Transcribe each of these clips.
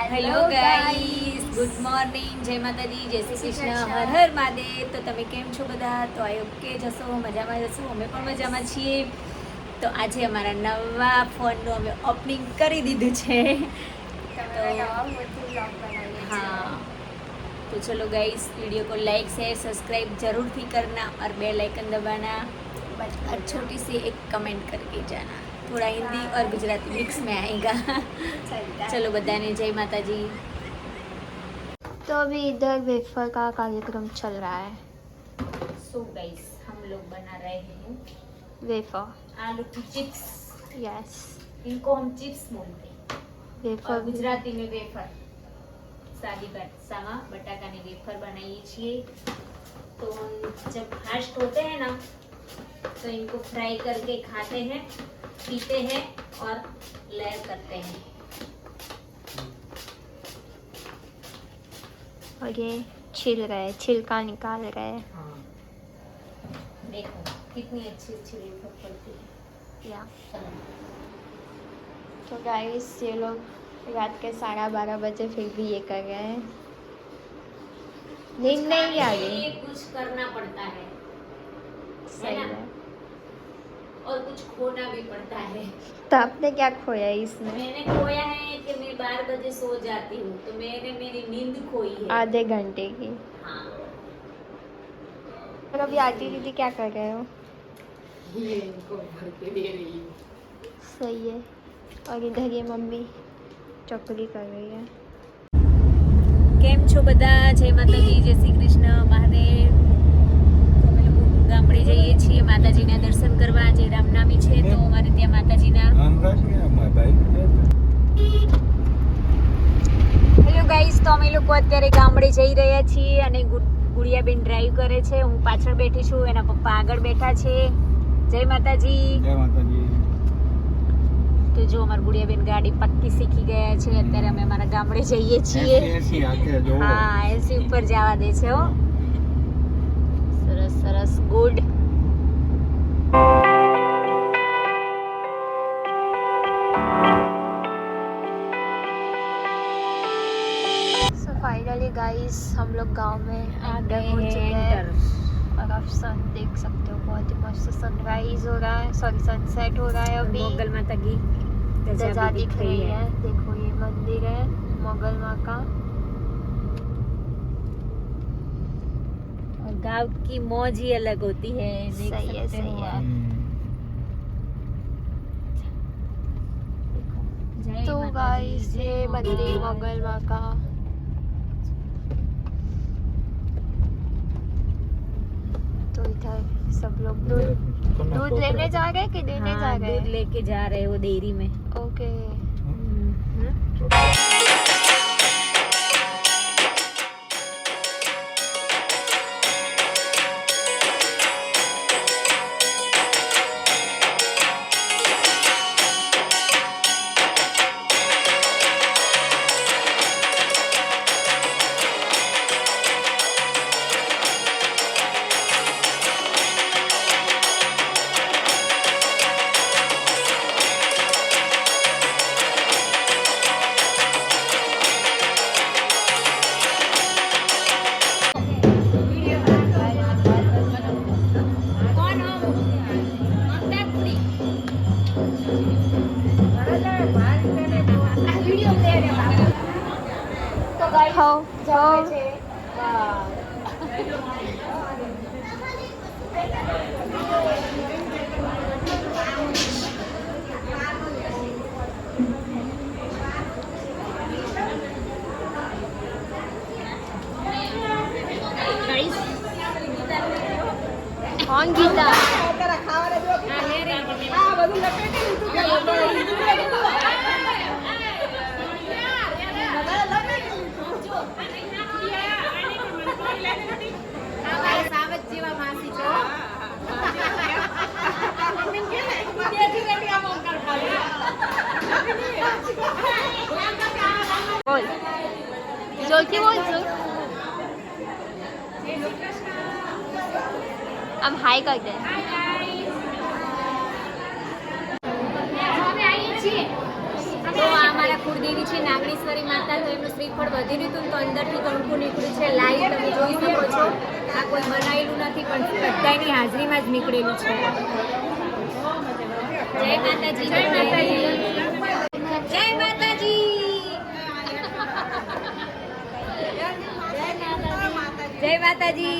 Hello guys good morning જય માતાજી જય શ્રી કૃષ્ણ હર હર મહાદેવ તો તમે કેમ છો બધા તો આઈ ઓકે જશો મજામાં જશો અમે પણ મજામાં છીએ તો આજે અમારા નવા ફોનનું અમે ઓપનિંગ કરી દીધું છે हाँ तो चलो गाइस वीडियो को लाइक शेयर सब्सक्राइब जरूर भी करना और बेल आइकन दबाना और छोटी सी एक कमेंट करके जाना थोड़ा हिंदी और गुजराती मिक्स में आएगा चलो बधाने जय माता जी तो अभी इधर वेफर का कार्यक्रम चल रहा है सो गाइस हम लोग बना रहे हैं वेफर आलू की चिप्स यस इनको हम चिप्स बोलते हैं और वेफर ગુજરાતી में वेफर સાદી ભાષામાં બટાકાની વેફર બનાવીએ છીએ तो जब फास्ट होते हैं ना तो इनको फ्राई करके खाते हैं पीते हैं और लेयर करते हैं। और ये छिल रहे छिलका निकाल रहे हैं। देखो कितनी अच्छी अच्छी है। या। तो गाइस ये लोग रात के साढ़े बारह बजे फिर भी ये कर रहे हैं। नींद नहीं आ रही। कुछ करना पड़ता है। सही है। और कुछ खोना भी पड़ता है तो आपने क्या खोया इसमें मैंने खोया है कि मैं बारह बजे सो जाती हूँ तो मैंने मेरी नींद खोई है आधे घंटे की हाँ और अभी आरती दीदी क्या कर रहे हो ये इनको भर के दे रही हूँ सही है और इधर ये मम्मी चौकड़ी कर रही है કેમ છો બધા જય માતાજી જય શ્રી કૃષ્ણ મહાદેવ તો અમે લોકો ગામડે જઈએ છીએ માતાજીના દર્શન કરવા આજે રામનામી છે તો અમારે ત્યાં માતાજીના હેલો ગાઈસ તો. અમે લોકો અત્યારે ગામડે જઈ રહ્યા છીએ અને ગુડિયાબેન ડ્રાઈવ કરે છે. હું પાછળ બેઠી છું એના પપ્પા આગળ બેઠા છે. જય માતાજી. જય માતાજી. તો જો અમારા ગુડિયાબેન ગાડી પક્કી શીખી ગયા છે અત્યારે અમે અમારા ગામડે જઈએ છીએ. હા એસી ઉપર જવા દે છે હો. સરસ સરસ ગુડ सो फाइनली गाइस हम लोग गांव में आ एंटर गए हो हैं चुके हैं एंटर और आप सन देख सकते हो बहुत ही मस्त सनराइज हो रहा है सॉरी सनसेट हो रहा है अभी मोगल माता की ध्वजा दिख रही है देखो ये मंदिर है मोगल माँ का गाँव की मौज ही अलग होती है देख सही है, सही हो है। आप। जय तो माता गाइस जय ये मंदिर। मोगल माँ का तो इधर सब लोग दूध दूध लेने जा रहे हैं कि देने जा हाँ, रहे दूध हैं लेके जा रहे हो डेयरी में okay Hâu Hâu On guitar. Ah, બધું લપેટી લીધું હાઈ કરી દે તો આ અમારા કુળદેવી છે નાગેશ્વરી માતા તો એમનું શ્રીફળ વધી રહ્યું તો અંદરથી કંકુ નીકળ્યું છે. લાઈવ તમે જોઈ શકો છો. આ કોઈ બનાવેલું નથી પણ બધાની હાજરીમાં જ નીકળેલું છે. જય માતાજી. જય માતાજી. જય માતાજી. જય માતાજી.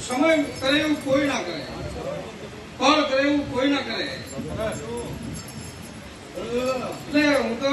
સમય કરે એવું કોઈ ના કરે ફળ કરે એવું કોઈ ના કરે એટલે હું તો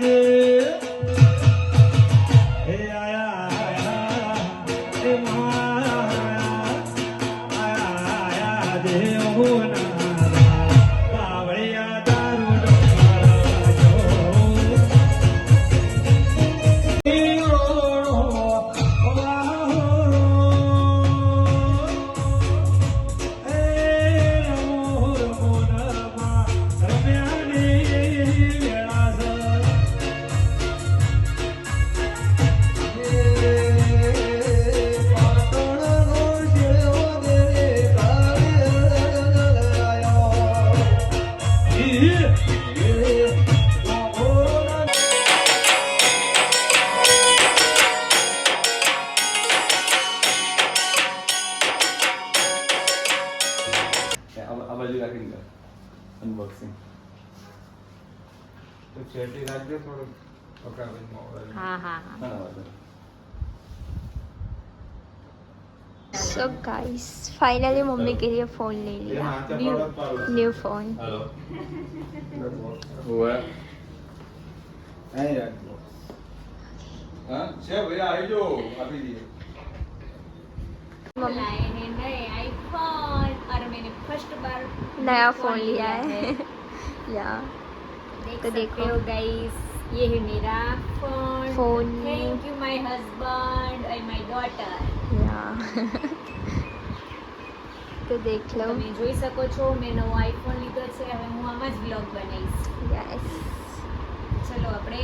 Hare આ બાજુ રાખીને કર અનબોક્સિંગ તો છેટી રાખજો થોડો પકડાવીને મોબાઈલ હા હા હા ના વાંધો સો ગાઈસ ફાઇનલી મમ્મી के लिए फोन ले लिया न्यू न्यू फोन હેલો ઓવે અહીં રાખજો હા છે ભાઈ આવી જો આપી દઈએ मम्मी लाए मैंने फर्स्ट बार नया फोन लिया है या देख तो सकते देखो। हो गाइस ये है मेरा phone phone. Thank you my husband and my daughter या તો દેખ લો તમે જોઈ શકો છો મેં નવો આઈફોન લીધો છે હવે હું આમાં જ બ્લોગ બનાવીશ યસ ચલો આપણે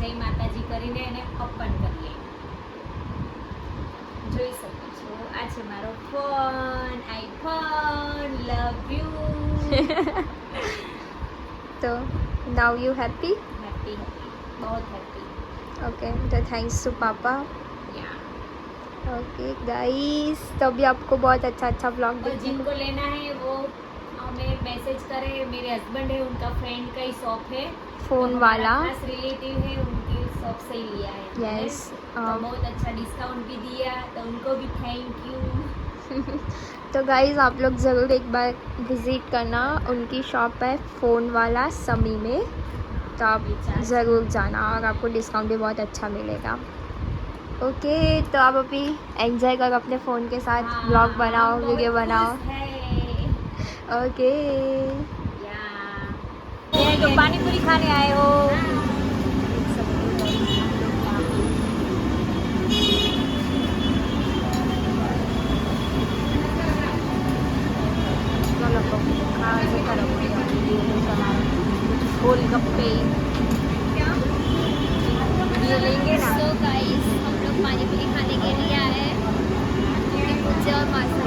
જય માતાજી કરીને એને ઓપન છો આ છે મારો ફોન આઈફોન લવ યુ તો now you happy happy happy बहुत हैप्पी ओके तो थैंक्स टू पापा या ओके गाइस तो अभी आपको बहुत अच्छा अच्छा ब्लॉग और देखने को जिनको लेना है वो हमें मैसेज करें मेरे हस्बैंड है उनका फ्रेंड का ही शॉप है। फ़ोन तो वाला। रिलेटिव है उनकी शॉप से ही। लिया है? हमने। Yes, तो um, बहुत अच्छा डिस्काउंट भी दिया तो उनको भी थैंक यू तो गाइस आप लोग ज़रूर एक बार विज़िट करना उनकी शॉप है फ़ोन वाला समी में। तो आप ज़रूर जाना और आपको डिस्काउंट भी बहुत अच्छा मिलेगा। ओके तो आप अभी एंजॉय करो अपने फ़ोन के साथ हाँ, ब्लॉग बनाओ वीडियो बनाओ। हैं। ओके या ये पानी पूरी खाने आए हो? से गोलगप्पे ये लेंगे ना। तो गाइस हम लोग पानी पूरी खाने के लिए आए हैं। और मासा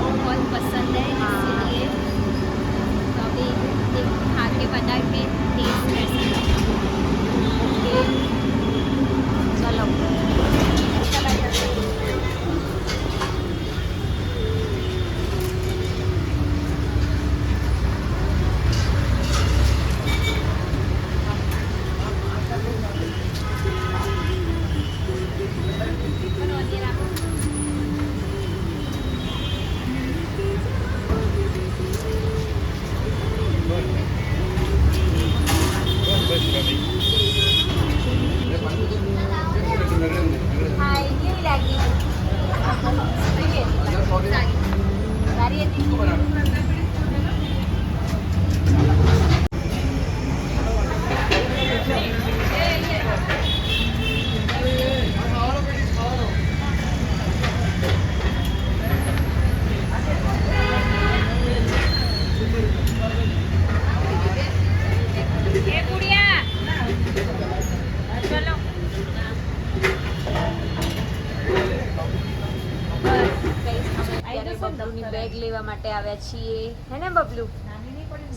છીએ. હે ને બબલુ?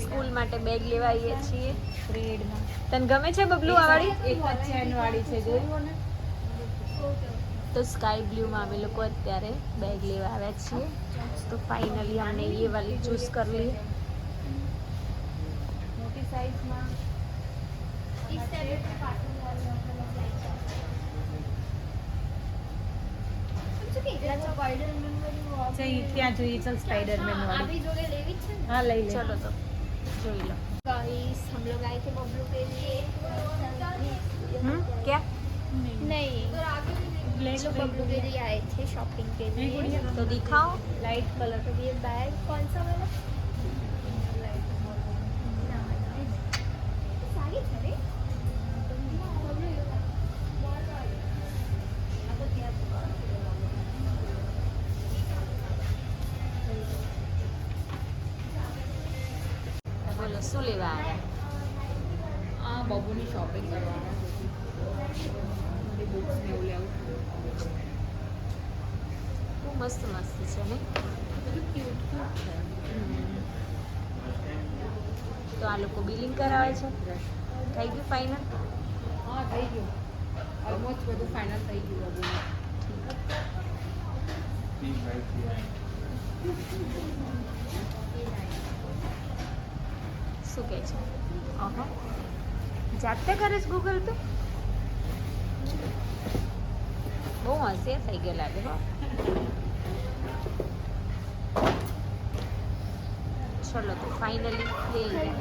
સ્કૂલ માટે બેગ લેવા આવીએ છીએ. તને ગમે છે બબલુ આ વાળી? એક જ ચેન વાળી છે જોયું ને. તો સ્કાય બ્લુમાં અમે લોકો અત્યારે બેગ લેવા આવ્યા છીએ. તો ફાઇનલી અમને એ વાલી ચૂઝ કરી મોટી સાઈઝમાં ત્યાં જોઈએ ચાલ સ્પાઈડરમેન વાળી જોડે લેવી જ છે ને હા લઈ લે ચલો તો જોઈ લો गाइस हम लोग आए थे बबलू के लिए હમ ક્યાં नहीं हम लोग बबलू के लिए आए थे शॉपिंग के लिए તો દિખાઓ લાઈટ કલર तो ये बैग कौन सा वाला શું લેવા આવ્યા આ બબુની શોપિંગ કરવાના. બધી બુક્સ ને એવું લેવું. બહુ મસ્ત મસ્ત છે ને? બધું ક્યુટ ક્યુટ છે. તો આ લોકો બિલિંગ કરાવે છે? થઈ ગયું ફાઇનલ હા થઈ ગયું. ઓલમોસ્ટ બધું ફાઇનલ થઈ ગયું બબુનું શું કહે છે અહં. જાતે કરે છે ગૂગલ પે બહુ હોશિયાર થઈ ગયો લાગે હો ચલો તો ફાઇનલી લઈ લઈએ